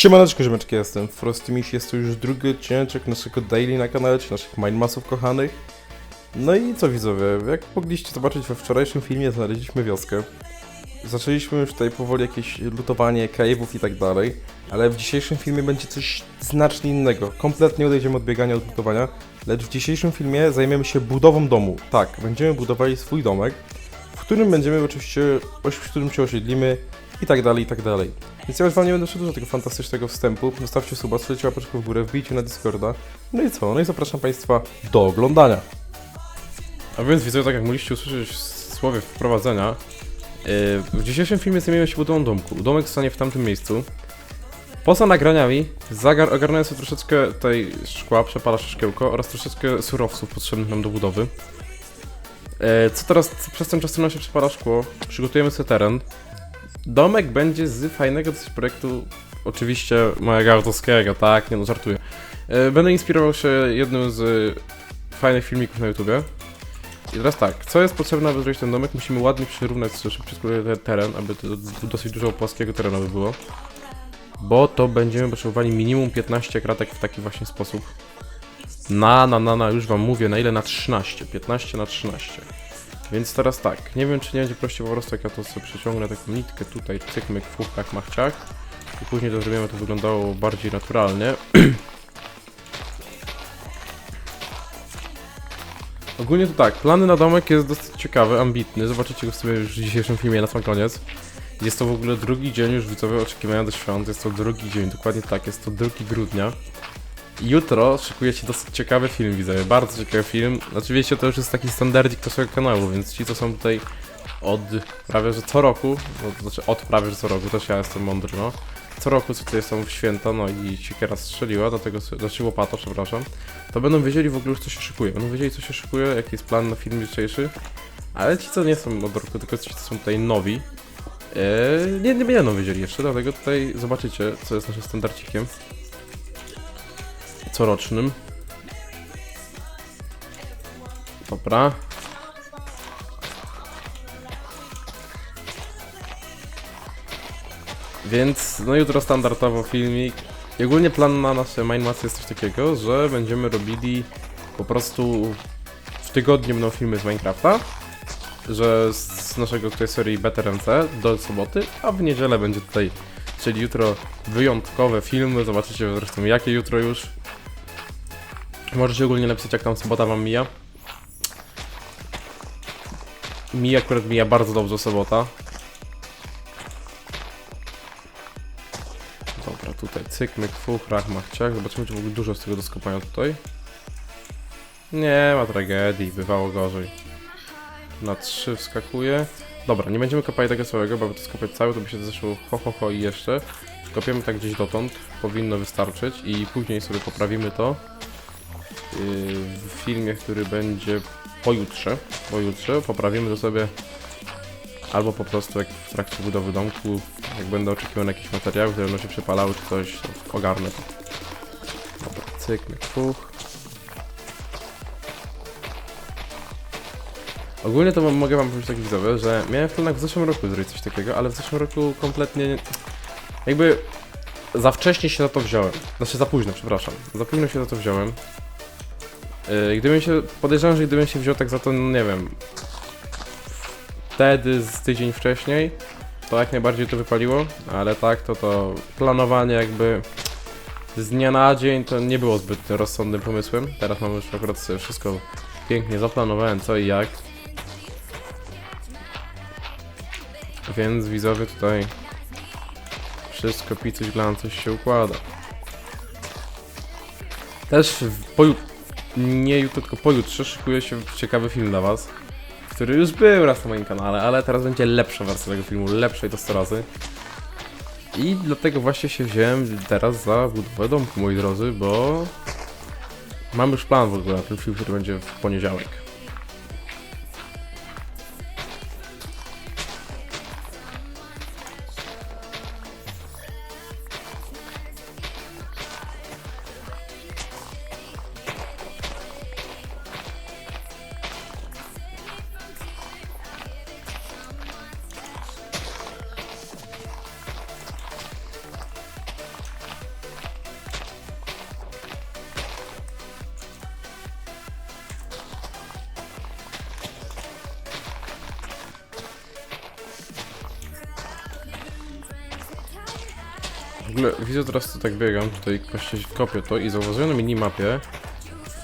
Siemaneczko, ziomeczki, jestem Frostimish, jest to już drugi odcinek naszego daily na kanale, czy naszych Mindmasów kochanych. No i co widzowie, jak mogliście zobaczyć we wczorajszym filmie, znaleźliśmy wioskę. Zaczęliśmy już tutaj powoli jakieś lutowanie cave'ów i tak dalej, ale w dzisiejszym filmie będzie coś znacznie innego. Kompletnie odejdziemy od biegania, od lutowania, lecz w dzisiejszym filmie zajmiemy się budową domu. Tak, będziemy budowali swój domek, w którym będziemy oczywiście, w którym się osiedlimy i tak dalej, i tak dalej. Więc ja już wam nie będę przedłużał tego fantastycznego wstępu. Zostawcie suba, strzelcie łapeczkę w górę, wbijcie na Discorda. No i co? No i zapraszam Państwa do oglądania. A więc widzowie, tak jak mogliście usłyszeć w słowie wprowadzenia, yy, w dzisiejszym filmie zajmiemy się budową domku. Domek stanie w tamtym miejscu. Poza nagraniami zagar ogarnąłem sobie troszeczkę tutaj szkła, przepala szkiełko oraz troszeczkę surowców potrzebnych nam do budowy. E, Co teraz, przez ten czas, co nam się przepala szkło, przygotujemy sobie teren. Domek będzie z fajnego dosyć projektu, oczywiście mojego autorskiego, tak, nie no, żartuję. E, Będę inspirował się jednym z fajnych filmików na YouTubie. I teraz tak, co jest potrzebne, aby zrobić ten domek? Musimy ładnie przyrównać szybko ten teren, aby to dosyć dużo płaskiego terenu by było. Bo to będziemy potrzebowali minimum 15 kratek w taki właśnie sposób. Na, na, na, na, już wam mówię, na ile? Na 13, 15 na 13. Więc teraz tak, nie wiem czy nie będzie prościej po prostu jak ja to sobie przeciągnę taką nitkę tutaj, cykmyk w fufkach, machciach i później to zrobimy, to wyglądało bardziej naturalnie. Ogólnie to tak, plany na domek jest dosyć ciekawy, ambitny, zobaczycie go sobie już w dzisiejszym filmie na sam koniec. Jest to w ogóle drugi dzień już widzowie oczekiwania do świąt, jest to drugi dzień, dokładnie tak, jest to 2 grudnia. Jutro szykuje się dosyć ciekawy film, widzę, bardzo ciekawy film. Oczywiście to już jest taki standardzik naszego kanału, więc ci, co są tutaj od prawie że co roku, no, to znaczy od prawie że co roku, też ja jestem mądry, no. Co roku, tutaj są w święta, no i siekiera strzeliła, dlatego, znaczy łopata, przepraszam, to będą wiedzieli w ogóle już co się szykuje. Będą wiedzieli co się szykuje, jaki jest plan na film jutrzejszy. Ale ci, co nie są od roku, tylko ci, co są tutaj nowi, yy, nie, nie będą wiedzieli jeszcze, dlatego tutaj zobaczycie, co jest naszym standardzikiem corocznym. Dobra. Więc, no jutro standardowo filmik. I ogólnie plan na nasze Mindmatsy jest coś takiego, że będziemy robili po prostu w tygodniu będą filmy z Minecrafta, że z naszego tutaj serii Better MC do soboty, a w niedzielę będzie tutaj, czyli jutro wyjątkowe filmy, zobaczycie zresztą jakie jutro już. Możecie ogólnie napisać, jak tam sobota wam mija. Mi akurat mija bardzo dobrze sobota. Dobra, tutaj cyk, myk, fuch, rach. Zobaczymy, czy w ogóle dużo z tego do skopania tutaj. Nie ma tragedii, bywało gorzej. Na trzy wskakuje. Dobra, nie będziemy kopali tego całego, bo aby to skopać całe, to by się zeszło ho, ho, ho i jeszcze. Kopiemy tak gdzieś dotąd, powinno wystarczyć i później sobie poprawimy to w filmie, który będzie pojutrze, pojutrze poprawimy to sobie albo po prostu jak w trakcie budowy domku, jak będę oczekiwał na jakieś materiały, które będą się przepalały czy coś, to ogarnę to. Dobra, cyk, fuch. Ogólnie to mogę wam powiedzieć tak widzowie, że miałem w planach w zeszłym roku zrobić coś takiego, ale w zeszłym roku kompletnie nie- jakby za wcześnie się za to wziąłem. Znaczy za późno, przepraszam. Za późno się za to wziąłem. Yy, Gdybym się, podejrzewam, że gdybym się wziął tak za to, no nie wiem, wtedy z tydzień wcześniej, to jak najbardziej to wypaliło, ale tak, to to planowanie jakby z dnia na dzień to nie było zbyt rozsądnym pomysłem. Teraz mam już akurat sobie wszystko pięknie zaplanowałem, co i jak. Więc widzowie tutaj wszystko picuś glancuś się układa. Też poju... nie jutro, tylko pojutrze szykuje się ciekawy film dla was, który już był raz na moim kanale, ale teraz będzie lepsza wersja tego filmu, lepsza i to 100 razy. I dlatego właśnie się wziąłem teraz za budowę domku, moi drodzy, bo mam już plan w ogóle na ten film, który będzie w poniedziałek. Ogóle widzę teraz, co tak biegam, tutaj właśnie kopię to i zauważyłem na minimapie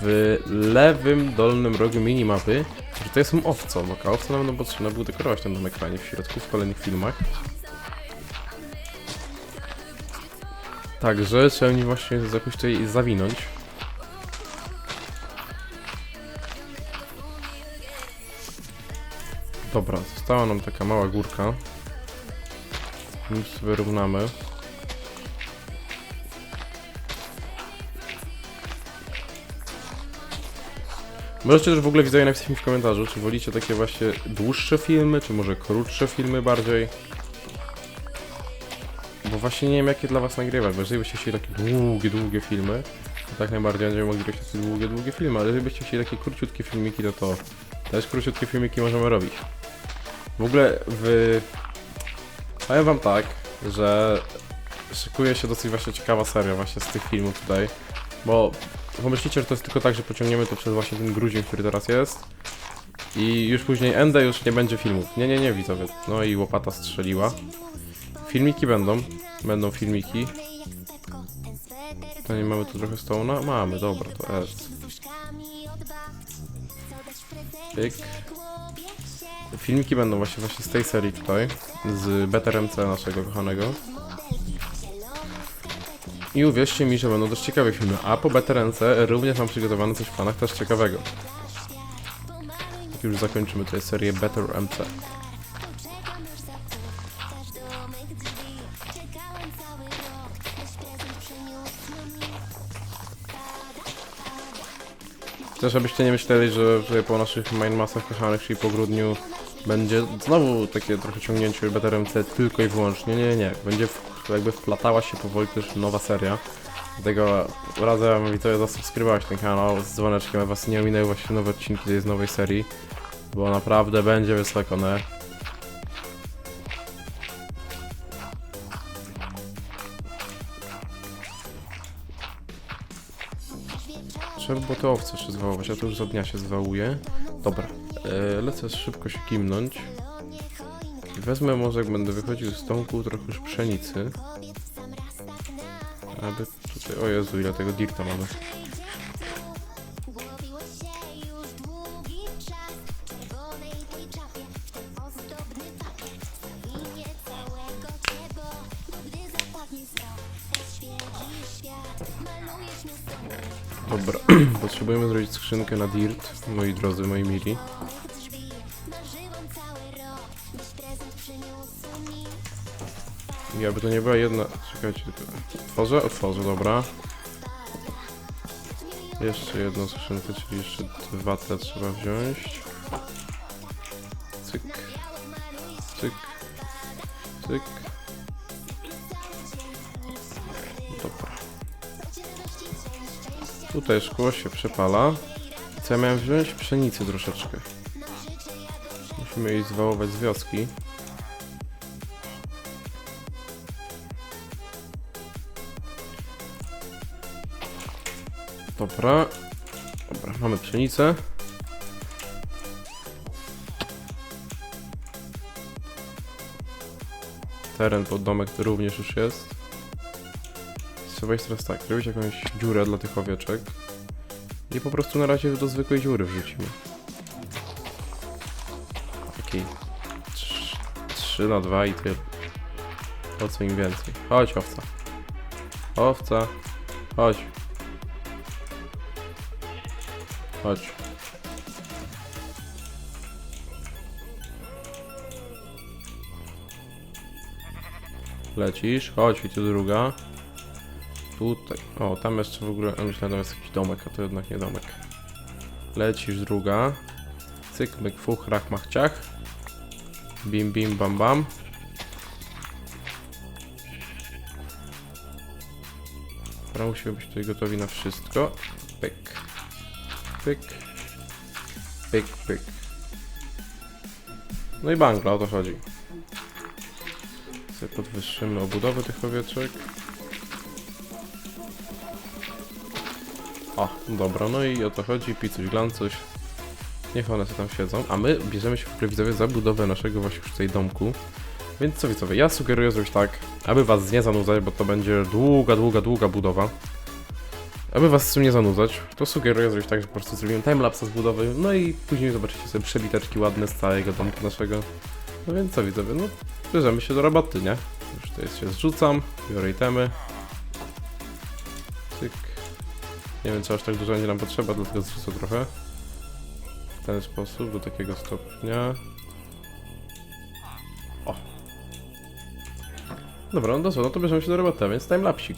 w lewym dolnym rogu minimapy, że to jest owcą. Taka owca nam będą potrzebne, był dekorować ten na ekranie w środku w kolejnych filmach. Także trzeba mi właśnie jakoś tutaj zawinąć. Dobra, została nam taka mała górka. Już sobie równamy. Możecie też w ogóle widzowie napisać mi w komentarzu, czy wolicie takie właśnie dłuższe filmy, czy może krótsze filmy bardziej. Bo właśnie nie wiem jakie dla was nagrywać, bo jeżeli byście chcieli takie długie, długie filmy, to tak najbardziej będziemy mogli robić takie długie, długie filmy, ale jeżeli byście chcieli takie króciutkie filmiki, to to też króciutkie filmiki możemy robić. W ogóle w... Powiem wam tak, że szykuje się dosyć właśnie ciekawa seria właśnie z tych filmów tutaj, bo pomyślicie, że to jest tylko tak, że pociągniemy to przez właśnie ten grudzień, który teraz jest i już później Ende już nie będzie filmów. Nie, nie, nie widzowie. No i łopata strzeliła. Filmiki będą, będą filmiki. To nie mamy tu trochę stołna? Mamy, dobra, to jest. Pyk. Filmiki będą właśnie właśnie z tej serii tutaj, z Better MC naszego kochanego. I uwierzcie mi, że będą też ciekawe filmy, a po Better MC również mam przygotowane coś w planach też ciekawego. Tak już zakończymy tutaj serię Better MC. Też żebyście nie myśleli, że, że po naszych main masach kochanych, czyli po grudniu będzie znowu takie trochę ciągnięcie Better MC tylko i wyłącznie. Nie, nie, nie. Będzie w, jakby wplatała się powoli też nowa seria. Dlatego radzę widzowie zasubskrybować ten kanał z dzwoneczkiem, aby was nie ominęły właśnie nowe odcinki z nowej serii. Bo naprawdę będzie wysoko? Trzeba było te owce jeszcze zwałować, a to już za dnia się zwałuje. Dobra, e, lecę szybko się kimnąć. Wezmę może jak będę wychodził z domku trochę już pszenicy. Aby tutaj, o Jezu, ile tego dirta mamy. Dobra, potrzebujemy zrobić skrzynkę na dirt, moi drodzy, moi mili. I aby to nie była jedna... Czekajcie, tylko... Otworzę? Otworzę, dobra. Jeszcze jedną skrzynkę, czyli jeszcze dwa te trzeba wziąć. Cyk. Cyk. Cyk. Dobra. Tutaj szkło się przepala. Co ja miałem wziąć? Pszenicy troszeczkę. Musimy jej zwałować z wioski. Dobra. Dobra, mamy pszenicę. Teren pod domek również już jest. Trzeba jest teraz tak, zrobić jakąś dziurę dla tych owieczek. I po prostu na razie do zwykłej dziury wrzucimy. Takiej 3 na 2 i tyle. Po co im więcej? Chodź owca. Owca. Chodź. Chodź. Lecisz, chodź i tu druga. Tutaj. O, tam jeszcze w ogóle. Myślałem, że jest jakiś domek, a to jednak nie domek. Lecisz druga. Cyk, myk, fuch, rach, mach, ciach. Bim, bim, bam, bam. Dobra, musimy być tutaj gotowi na wszystko. Pyk. Pyk. Pyk, pyk. No i bangla, o to chodzi. Sobie podwyższymy obudowę tych owieczek. O, dobra, no i o to chodzi, picuś, glancuś. Niech one sobie tam siedzą, a my bierzemy się w widzowie za budowę naszego właśnie już tutaj domku. Więc co widzowie, ja sugeruję zrobić tak, aby was nie zanudzać, bo to będzie długa, długa, długa budowa. Aby was z tym nie zanudzać, to sugeruję zrobić tak, że po prostu zrobimy timelapse z budowy, no i później zobaczycie sobie przebiteczki ładne z całego domku naszego. No więc co widzowie, no bierzemy się do roboty, nie? Już to jest się zrzucam, biorę itemy. Cyk. Nie wiem, czy aż tak dużo będzie nam potrzeba, dlatego zrzucę trochę. W ten sposób, do takiego stopnia. O. Dobra, no to no to bierzemy się do roboty, więc timelapsik.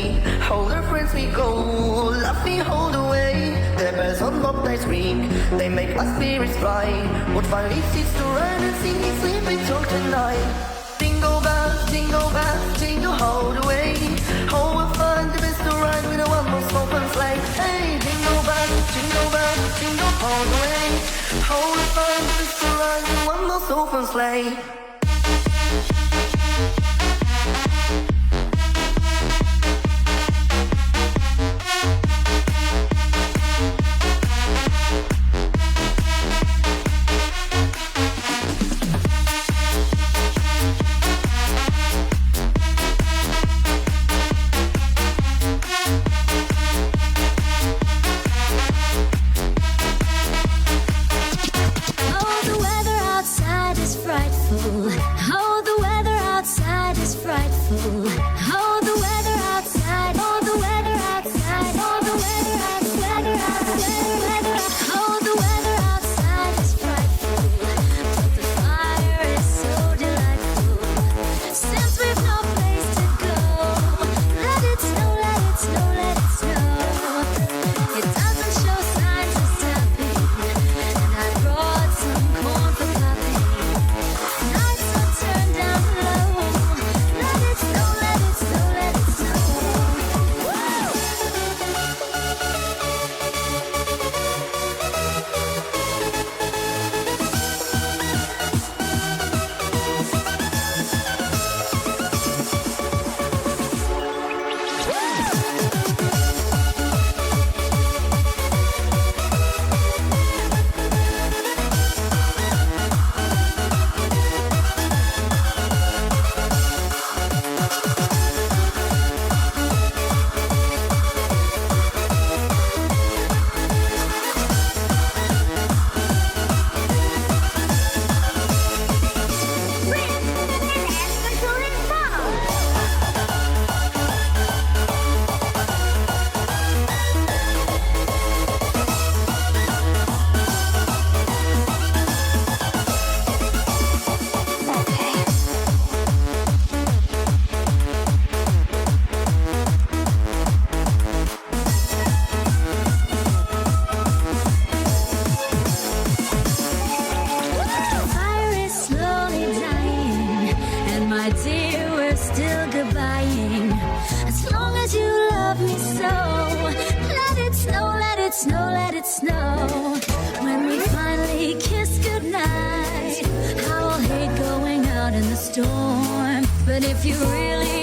Open. Hold our friends we go, laughing all the way. The bells on bobtails ring, they make our spirits bright. What fun it is to ride and sing and sleep and talk tonight. Jingle bells, jingle bells, jingle all the way. Oh, what fun it is to ride with a one horse open sleigh. Hey, jingle bells, jingle bells, jingle all the way. Oh, what fun it is to ride with a one horse open sleigh. Oh, really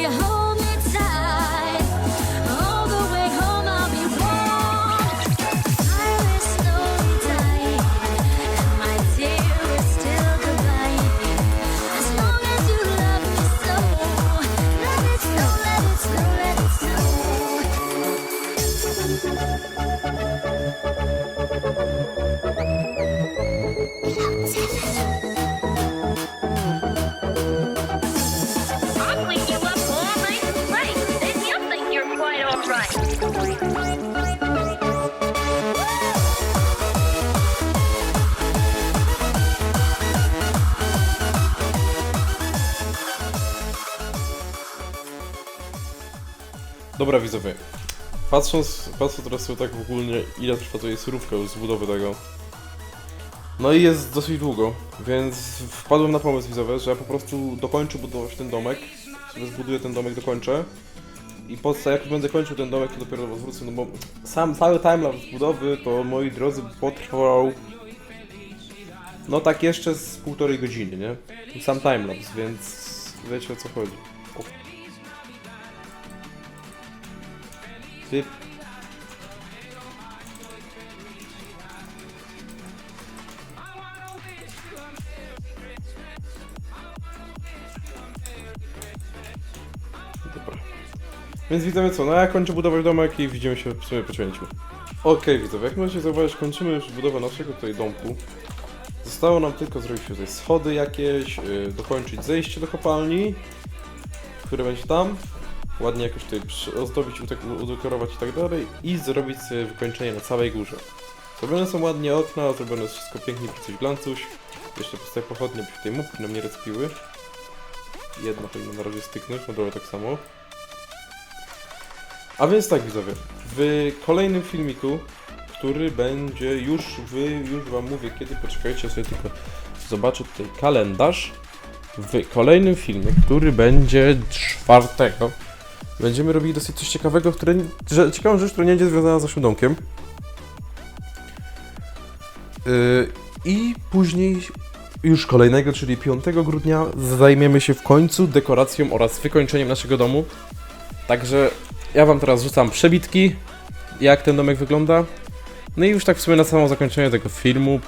Dobra widzowie, patrząc, patrząc teraz sobie tak ogólnie ile trwa tutaj surówka już z budowy tego. No i jest dosyć długo, więc wpadłem na pomysł widzowie, że ja po prostu dokończę budować ten domek. Sobie zbuduję ten domek, dokończę. I po co, jak już będę kończył ten domek, to dopiero do was wrócę, no bo sam cały timelapse budowy to moi drodzy potrwał no tak jeszcze z półtorej godziny, nie? Sam timelapse, więc wiecie o co chodzi. Ty... Dobra. Więc widzowie co, no ja kończę budować domek i widzimy się w sumie po cięciu. Okej widzowie, jak możecie zauważyć, kończymy już budowę naszego tutaj domku. Zostało nam tylko zrobić tutaj schody jakieś, yy, dokończyć zejście do kopalni, które będzie tam, ładnie jakoś tutaj ozdobić, udekorować i tak dalej i zrobić sobie wykończenie na całej górze. Zrobione są ładnie okna, zrobione jest wszystko pięknie, coś glancuś. Jeszcze postawię pochodnie, by tutaj mupki nam nie respiły. Jedna powinna na razie styknąć, na dole tak samo. A więc tak widzowie, w kolejnym filmiku, który będzie już, wy, już wam mówię kiedy, poczekajcie sobie tylko zobaczę tutaj kalendarz. W kolejnym filmie, który będzie czwartego, będziemy robili dosyć coś ciekawego, które, że, ciekawą rzecz, która nie będzie związana z naszym domkiem. Yy, I później już kolejnego, czyli 5 grudnia, zajmiemy się w końcu dekoracją oraz wykończeniem naszego domu. Także ja wam teraz rzucam przebitki, jak ten domek wygląda. No i już tak w sumie na samo zakończenie tego filmu,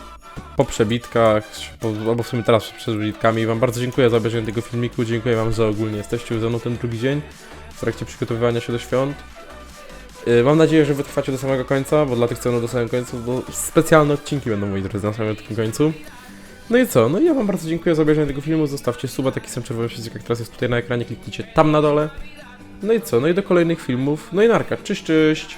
po przebitkach, albo w sumie teraz przed przebitkami, wam bardzo dziękuję za obejrzenie tego filmiku, dziękuję wam, że ogólnie jesteście ze mną ten drugi dzień w trakcie przygotowywania się do świąt. Yy, Mam nadzieję, że wytrwacie do samego końca, bo dla tych, co będą do samego końca, to specjalne odcinki będą, moi drodzy, na samym końcu. No i co? No i ja wam bardzo dziękuję za obejrzenie tego filmu, zostawcie suba, taki sam czerwony przycisk, jak teraz jest tutaj na ekranie, kliknijcie tam na dole. No i co? No i do kolejnych filmów. No i narka. Cześć, cześć!